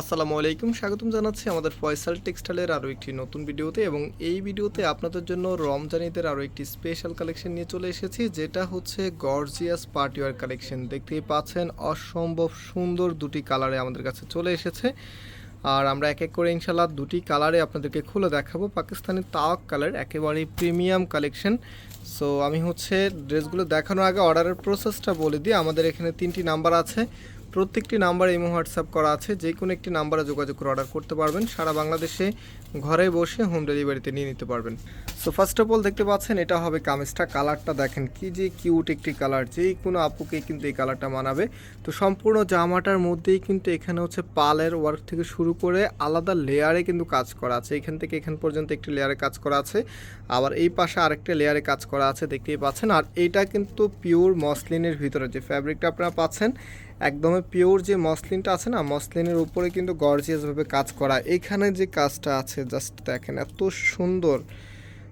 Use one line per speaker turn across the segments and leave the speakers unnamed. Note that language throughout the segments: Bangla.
আসসালামু আলাইকুম, স্বাগতম জানাচ্ছি আমাদের ফয়সাল টেক্সটাইলের আরও একটি নতুন ভিডিওতে এবং এই ভিডিওতে আপনাদের জন্য রমজানিদের আরও একটি স্পেশাল কালেকশন নিয়ে চলে এসেছি, যেটা হচ্ছে গর্জিয়াস পার্টিওয়ার কালেকশন দেখতেই পাচ্ছেন, অসম্ভব সুন্দর দুটি কালারে আমাদের কাছে চলে এসেছে। আর আমরা এক এক করে ইনশাল্লাহ দুটি কালারে আপনাদেরকে খুলে দেখাবো, পাকিস্তানি তাওয়াক কালার একেবারেই প্রিমিয়াম কালেকশন সো আমি হচ্ছে ড্রেসগুলো দেখানোর আগে অর্ডারের প্রসেসটা বলে দিই, আমাদের এখানে তিনটি নাম্বার আছে। প্রত্যেকটি নাম্বার ইমো, হোয়াটসঅ্যাপ করা আছে। যে কোনো একটি নাম্বারে যোগাযোগ করে অর্ডার করতে পারবেন। সারা বাংলাদেশে ঘরে বসে হোম ডেলিভারিতে নিয়ে নিতে পারবেন। সো ফার্স্ট অফ অল দেখতে পাচ্ছেন, এটা হবে কামিজটা। কালারটা দেখেন কি যে কিউট একটি কালার। যেই কোনো আপুকে কিন্তু এই কালারটা মানাবে। তো সম্পূর্ণ জামাটার মধ্যেই কিন্তু এখানে হচ্ছে পালের ওয়ার্ক থেকে শুরু করে আলাদা লেয়ারে কিন্তু কাজ করা আছে। এখান থেকে এখান পর্যন্ত একটি লেয়ারে কাজ করা আছে। আবার এই পাশে আরেকটা লেয়ারে কাজ করা আছে, দেখতেই পাচ্ছেন। আর এটা কিন্তু পিওর মসলিনের ভিতরে যে ফ্যাব্রিকটা আপনারা পাচ্ছেন একদমই পিওর যে মসলিনটা আছে না, মসলিনের উপরে কিন্তু গর্জিয়াসভাবে কাজ করা। এখানে যে কাজটা আছে জাস্ট দেখেন এত সুন্দর।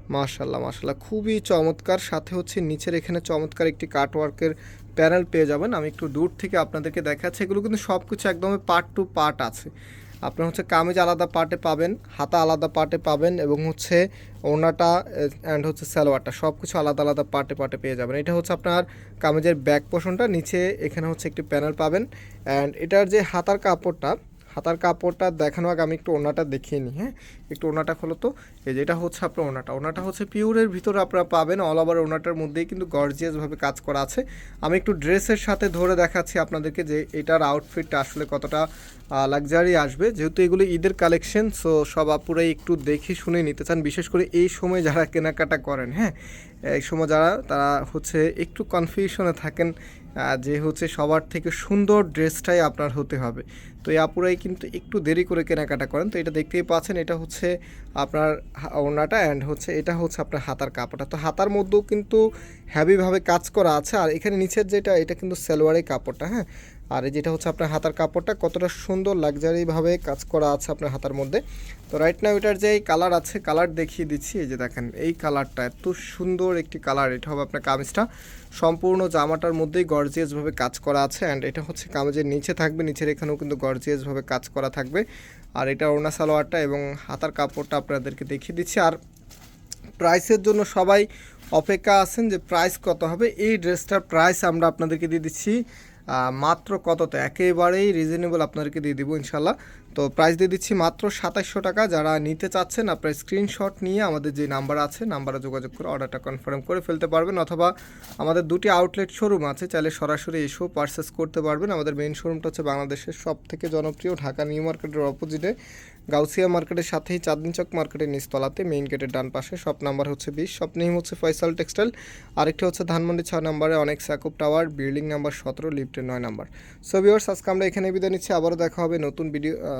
মাশাল্লাহ মাশাল্লাহ খুবই চমৎকার। সাথে হচ্ছে নিচের এখানে চমৎকার একটি কাটওয়ার্কের প্যানেল পেয়ে যাবেন। আমি একটু দূর থেকে আপনাদেরকে দেখাচ্ছি। এগুলো কিন্তু সব কিছু একদমই পার্ট টু পার্ট আছে। আপনার হচ্ছে কামিজ আলাদা পার্টে পাবেন, হাতা আলাদা পার্টে পাবেন এবং হচ্ছে ওনাটা অ্যান্ড হচ্ছে সালোয়ারটা সব কিছু আলাদা আলাদা পার্টে পার্টে পেয়ে যাবেন। এটা হচ্ছে আপনার কামিজের ব্যাক পোষণটা নিচে এখানে হচ্ছে একটি প্যানেল পাবেন অ্যান্ড এটার যে হাতার কাপড়টা হাতার কাপড়টা দেখানো আগে আমি একটু ওনাটা দেখিয়ে নিই হ্যাঁ? একটু ওনাটা খোলো তো। এই যেটা হচ্ছে আপনার ওনাটা ওনাটা হচ্ছে পিওরের ভিতরে আপনারা পাবেন অল ওভার ওনাটার মধ্যেই কিন্তু গর্জিয়াসভাবে কাজ করা আছে। আমি একটু ড্রেসের সাথে ধরে দেখাচ্ছি আপনাদেরকে যে এটার আউটফিটটা আসলে কতটা লাক্সারি আসবে। যেহেতু এগুলো ঈদের কালেকশন সো সব আপুরাই একটু দেখে শুনে নিতে চান। বিশেষ করে এই সময় যারা কেনাকাটা করেন হ্যাঁ? এই সময় যারা, তারা হচ্ছে একটু কনফিউশনে থাকেন। যে হচ্ছে সবার থেকে সুন্দর ড্রেসটাই আপনার হতে হবে। তো এই আপুরাই কিন্তু একটু দেরি করে কেনাকাটা করেন। তো এটা দেখতেই পাচ্ছেন, এটা হচ্ছে আপনার ওনাটা অ্যান্ড হচ্ছে এটা হচ্ছে আপনার হাতার কাপড়টা। তো হাতার মধ্যেও কিন্তু হ্যাভিভাবে কাজ করা আছে। আর এখানে নিচের যেটা, এটা কিন্তু সালোয়ারের কাপড়টা হ্যাঁ? আর যেটা হচ্ছে আপনার হাতার কাপড়টা, কতটা সুন্দর লাক্সারিভাবে কাজ করা আছে আপনার হাতার মধ্যে। তো রাইট নাও এটার যে কালার আছে কালার দেখিয়ে দিচ্ছি, এই যে দেখেন, এই কালারটা এত সুন্দর একটি কালার এটা হবে আপনার কামিজটা। সম্পূর্ণ জামাটার মধ্যেই গর্জিয়াসভাবে কাজ করা আছে অ্যান্ড এটা হচ্ছে কামিজের নিচে থাকবে, নিচের এখানেও কিন্তু গর্জিয়াসভাবে কাজ করা থাকবে। আর এটা ওড়না সালোয়ারটা এবং হাতার কাপড়টা আপনাদেরকে দেখিয়ে দিচ্ছি। আর প্রাইসের জন্য সবাই অপেক্ষা আছেন যে প্রাইস কত হবে, এই ড্রেসটার প্রাইস আমরা আপনাদেরকে দিয়ে দিচ্ছি। মাত্র কততে? একেবারেই রিজনেবল আপনাদেরকে দিয়ে দিব ইনশাল্লাহ তো প্রাইস দিয়ে দিচ্ছি মাত্র সাতাশশো টাকা। যারা নিতে চাচ্ছেন, আপনার স্ক্রিনশট নিয়ে আমাদের যে নাম্বার আছে নাম্বারে যোগাযোগ করে অর্ডারটা কনফার্ম করে ফেলতে পারবেন অথবা আমাদের দুটি আউটলেট শোরুম আছে, চাইলে সরাসরি এসেও পারচেস করতে পারবেন। আমাদের মেইন শোরুমটা হচ্ছে বাংলাদেশের সব থেকে জনপ্রিয়, ঢাকা নিউ মার্কেটের অপোজিটে গাউসিয়া মার্কেটের সাথেই চাঁদনি চক মার্কেটের নিচতলাতে মেইন গেটের ডান পাশে। শপ নাম্বার হচ্ছে বিশ শপ নেম হচ্ছে ফয়সাল টেক্সটাইল আরেকটি হচ্ছে ধানমন্ডি ছয় নম্বরে অনেক স্যাকুপ টাওয়ার বিল্ডিং নাম্বার সতেরো লিফটের নয় নাম্বার সো ভিওর্স আজকে আমরা এখানে বিদায় নিচ্ছি। আবারও দেখা হবে নতুন ভিডিও